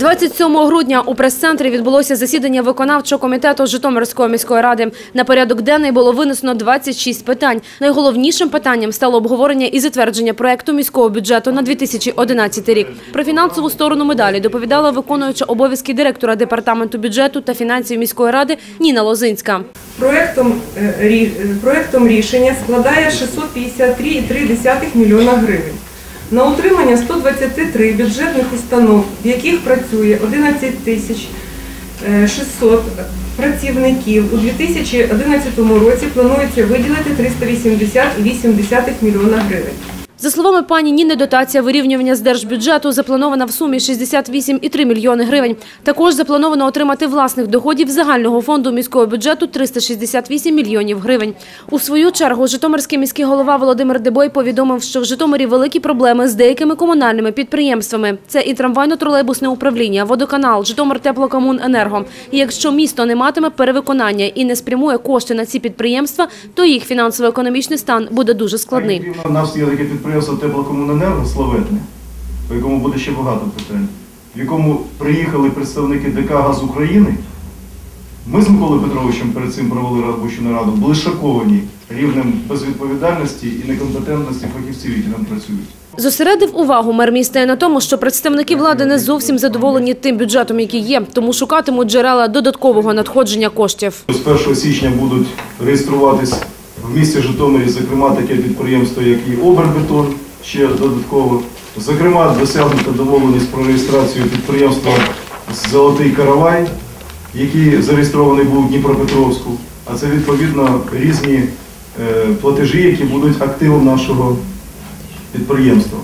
27 грудня у прес-центрі відбулося засідання виконавчого комітету Житомирської міської ради. На порядок денний було винесено 26 питань. Найголовнішим питанням стало обговорення і затвердження проекту міського бюджету на 2011 рік. Про фінансову сторону медалі доповідала виконуюча обов'язки директора департаменту бюджету та фінансів міської ради Ніна Лозинська. Проектом, е, е, проектом рішення складає 653,3 мільйона гривень. На утримання 123 бюджетних установ, в яких працює 11 тисяч е, 600 працівників. У 2011 році планується виділити 380,8 мільйона гривень. За словами пані Ніни, дотація вирівнювання з держбюджету запланована в сумі 68,3 мільйони гривень. Також заплановано отримати власних доходів загального фонду міського бюджету 368 мільйонів гривень. У свою чергу Житомирський міський голова Володимир Дебой повідомив, що в Житомирі великі проблеми з деякими комунальними підприємствами. Це і трамвайно-тролейбусне управління, водоканал, Житомир теплокомуненерго. І якщо місто не матиме перевиконання і не спрямує кошти на ці підприємства, то їх фінансово-економічний стан буде дуже складний. У нас є таке підприємство Теплокомуненерго славетне, по якому буде ще багато питань, в якому приїхали представники ДК «Газ України. Ми з Миколою Петровичем перед цим провели робочу нараду, були шоковані рівнем безвідповідальності і некомпетентності фахівців, які там працюють. Зосередив увагу мер міста і на тому, що представники влади не зовсім задоволені тим бюджетом, який є, тому шукатимуть джерела додаткового надходження коштів. З 1 січня будуть реєструватись в місті Житомирі, зокрема, таке підприємство, як і Обербетон, ще додатково. Зокрема, досягнута домовленість про реєстрацію підприємства Золотий Каравай, який зареєстрований був у Дніпропетровську. А це відповідно різні е, платежі, які будуть активом нашого підприємства.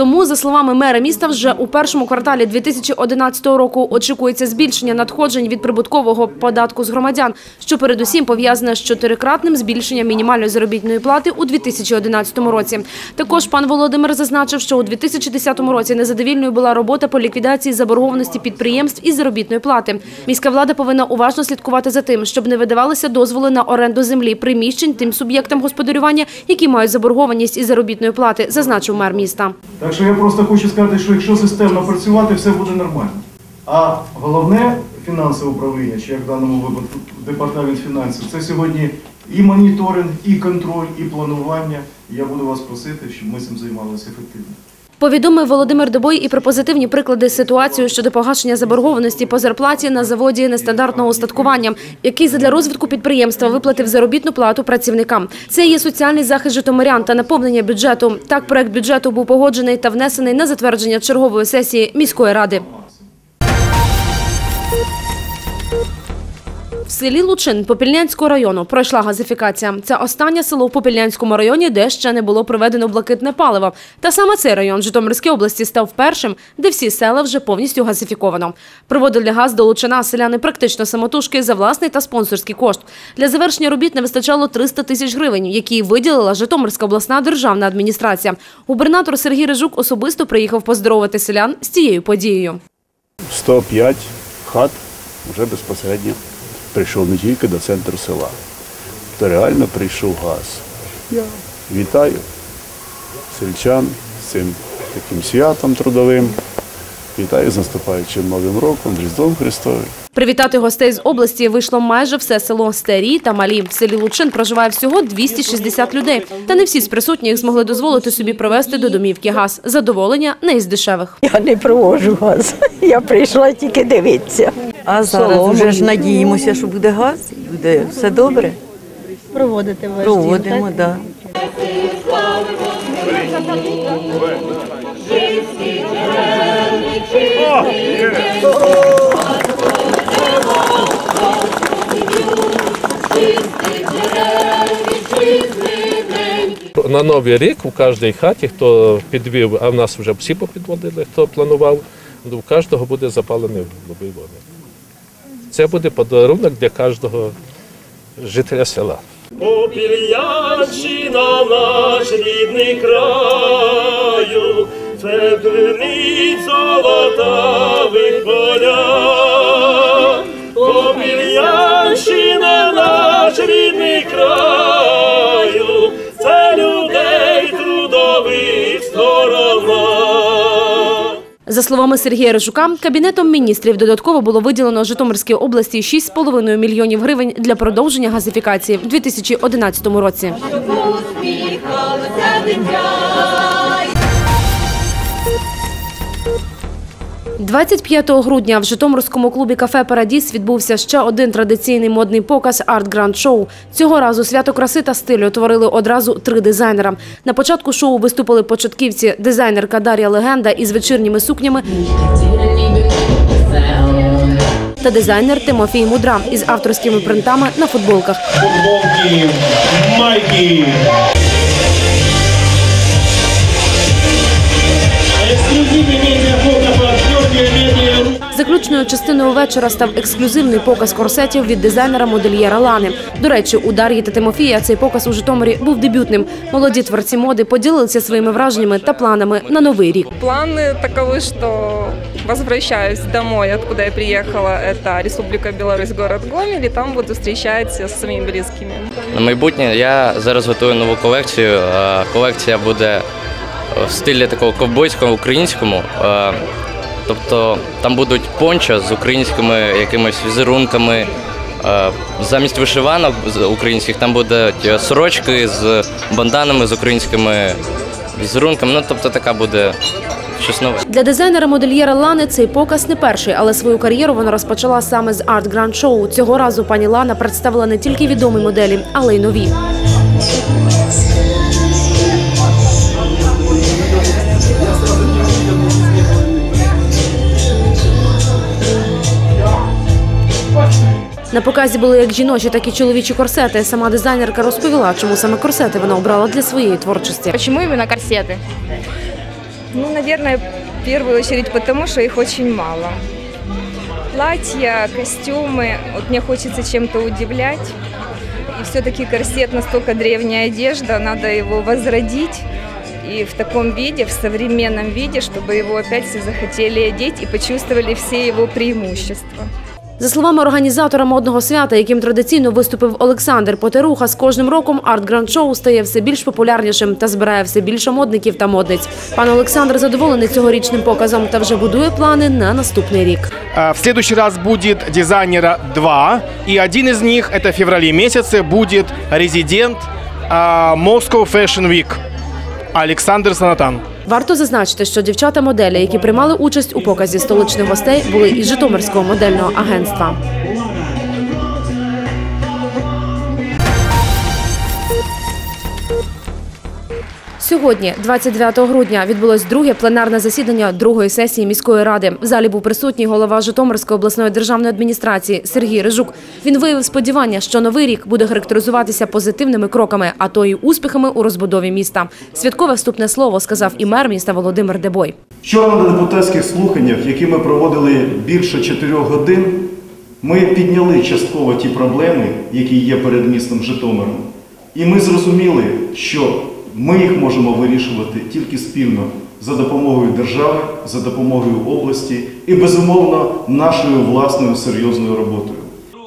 Тому, за словами мера міста, вже у першому кварталі 2011 року очікується збільшення надходжень від прибуткового податку з громадян, що передусім пов'язане з чотирикратним збільшенням мінімальної заробітної плати у 2011 році. Також пан Володимир зазначив, що у 2010 році незадовільною була робота по ліквідації заборгованості підприємств із заробітної плати. Міська влада повинна уважно слідкувати за тим, щоб не видавалися дозволи на оренду землі приміщень тим суб'єктам господарювання, які мають заборгованість із заробітної плати, зазначив мер міста. Так що я просто хочу сказати, що якщо системно працювати, все буде нормально. А головне фінансове управління, чи як в даному випадку департамент фінансів, це сьогодні і моніторинг, і контроль, і планування. І я буду вас просити, щоб ми цим займалися ефективно. Повідомив Володимир Добой і про позитивні приклади ситуації щодо погашення заборгованості по зарплаті на заводі нестандартного устаткування, який задля розвитку підприємства виплатив заробітну плату працівникам. Це є соціальний захист житомирян та наповнення бюджету. Так, проект бюджету був погоджений та внесений на затвердження чергової сесії міської ради. В селі Лучин Попільнянського району пройшла газифікація. Це останнє село в Попільнянському районі, де ще не було проведено блакитне паливо. Та саме цей район Житомирської області став першим, де всі села вже повністю газифіковано. Приводили газ до Лучина селяни практично самотужки за власний та спонсорський кошт. Для завершення робіт не вистачало 300 тисяч гривень, які виділила Житомирська обласна державна адміністрація. Губернатор Сергій Рижук особисто приїхав поздоровити селян з цією подією. 105 хат вже безпосередньо прийшов не тільки до центру села, то реально прийшов газ. Я вітаю сельчан з цим таким святом трудовим. Вітаю з наступаючим Новим роком, Різдвом Христовим. Привітати гостей з області вийшло майже все село старі та малі. В селі Лучин проживає всього 260 людей. Та не всі з присутніх змогли дозволити собі провести до домівки газ. Задоволення не із дешевих. Я не провожу газ. Я прийшла тільки дивитися. А зараз вже ж надіємося, що буде газ, і буде все добре. Проводити ваш Проводимо, так. Да. На новий рік у кожній хаті, хто підвів, а в нас вже всі попідводили, хто планував, ну, у кожного буде запалений голубий вогник. Це буде подарунок для кожного жителя села. Попільянщина наш рідний краю, це плини золотавих поля. Попільянщина наш рідний краю, це людей трудових сторона. За словами Сергія Рижука, кабінетом міністрів додатково було виділено Житомирській області 6,5 мільйонів гривень для продовження газифікації в 2011 році. 25 грудня в Житомирському клубі кафе Парадіс відбувся ще один традиційний модний показ Арт Гранд Шоу. Цього разу свято краси та стилю творили одразу три дизайнера. На початку шоу виступили початківці дизайнерка Дар'я Легенда із вечірніми сукнями та дизайнер Тимофій Мудра із авторськими принтами на футболках. Футболки, майки. Медіафотопартнер медіа Заключною частиною вечора став ексклюзивний показ корсетів від дизайнера модельєра Лани. До речі, у Дар'ї та Тимофія цей показ у Житомирі був дебютним. Молоді творці моди поділилися своїми враженнями та планами на новий рік. Планы таковы, что возвращаюсь домой, откуда я приехала. Это Республика Беларусь, город Гомель, и там буду встречаться с своими близкими. На майбутнє я зараз готую нову колекцію. Е, Колекція буде в стилі такого ковбойського українському. Тобто там будуть пончо з українськими якимись візерунками. Е, Замість вишиванок українських там будуть е, сорочки з банданами з українськими візерунками. Ну тобто така буде щось нове. Для дизайнера модельєра Лани цей показ не перший, але свою кар'єру вона розпочала саме з Show. Цього разу пані Лана представила не тільки відомі моделі, але й нові. На показі були як жіночі, так і чоловічі корсети. Сама дизайнерка розповіла, чому саме корсети вона обрала для своєї творчості. Почему именно корсеты? Ну, наверное, в первую очередь потому, что их очень мало. Платья, костюмы, вот мне хочется чем-то удивлять. И все-таки корсет настолько древняя одежда, надо его возродить. И в таком виде, в современном виде, чтобы его опять все захотели одеть и почувствовали все его преимущества. За словами організатора модного свята, яким традиційно виступив Олександр Потеруха, з кожним роком арт гранд шоу стає все більш популярнішим та збирає все більше модників та модниць. Пан Олександр задоволений цьогорічним показом та вже будує плани на наступний рік. В следующий раз будет дизайнера два, и один из них, это в феврале месяце, будет резидент Moscow Fashion Week Александр Санатан. Варто зазначити, що дівчата-моделі, які приймали участь у показі столичних гостей, були із Житомирського модельного агентства. Сьогодні, 29 грудня, відбулось друге пленарне засідання другої сесії міської ради. В залі був присутній голова Житомирської обласної державної адміністрації Сергій Рижук. Він виявив сподівання, що новий рік буде характеризуватися позитивними кроками, а то й успіхами у розбудові міста. Святкове вступне слово сказав і мер міста Володимир Дебой. Вчора на депутатських слуханнях, які ми проводили більше чотирьох годин, ми підняли частково ті проблеми, які є перед містом Житомиром. І ми зрозуміли, що ми їх можемо вирішувати тільки спільно за допомогою держави, за допомогою області і, безумовно, нашою власною серйозною роботою.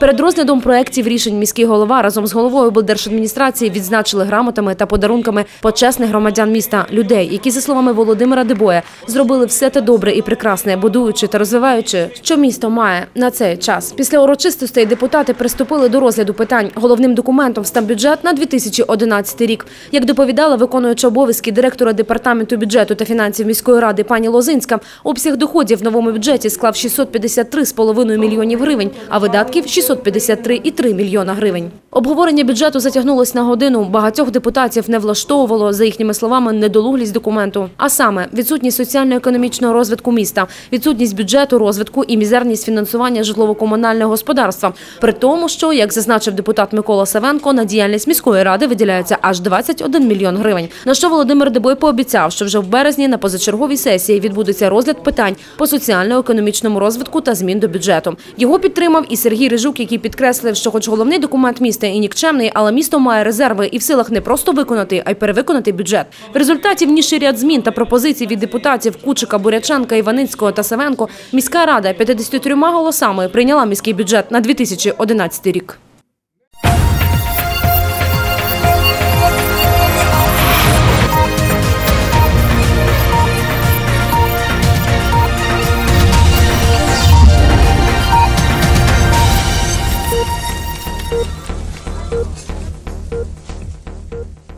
Перед розглядом проєктів рішень міський голова разом з головою облдержадміністрації відзначили грамотами та подарунками почесних громадян міста людей, які, за словами Володимира Дебоя, зробили все те добре і прекрасне, будуючи та розвиваючи, що місто має на цей час. Після урочистостей депутати приступили до розгляду питань. Головним документом став бюджет на 2011 рік. Як доповідала виконуюча обов'язки директора департаменту бюджету та фінансів міської ради пані Лозинська, обсяг доходів в новому бюджеті склав 653,5 мільйонів гривень, а видатків 653,3 мільйона гривень. Обговорення бюджету затягнулось на годину. Багатьох депутатів не влаштовувало, за їхніми словами, недолуглість документу. А саме відсутність соціально-економічного розвитку міста, відсутність бюджету розвитку і мізерність фінансування житлово-комунального господарства. При тому, що, як зазначив депутат Микола Савенко, на діяльність міської ради виділяється аж 21 мільйон гривень. На що Володимир Дебой пообіцяв, що вже в березні на позачерговій сесії відбудеться розгляд питань по соціально-економічному розвитку та змін до бюджету. Його підтримав і Сергій Рижук, який підкреслив, що, хоч головний документ міста і нікчемний, але місто має резерви і в силах не просто виконати, а й перевиконати бюджет. В результаті вніший ряд змін та пропозицій від депутатів Кучика, Буряченка, Іваницького та Савенко, міська рада 53 голосами прийняла міський бюджет на 2011 рік.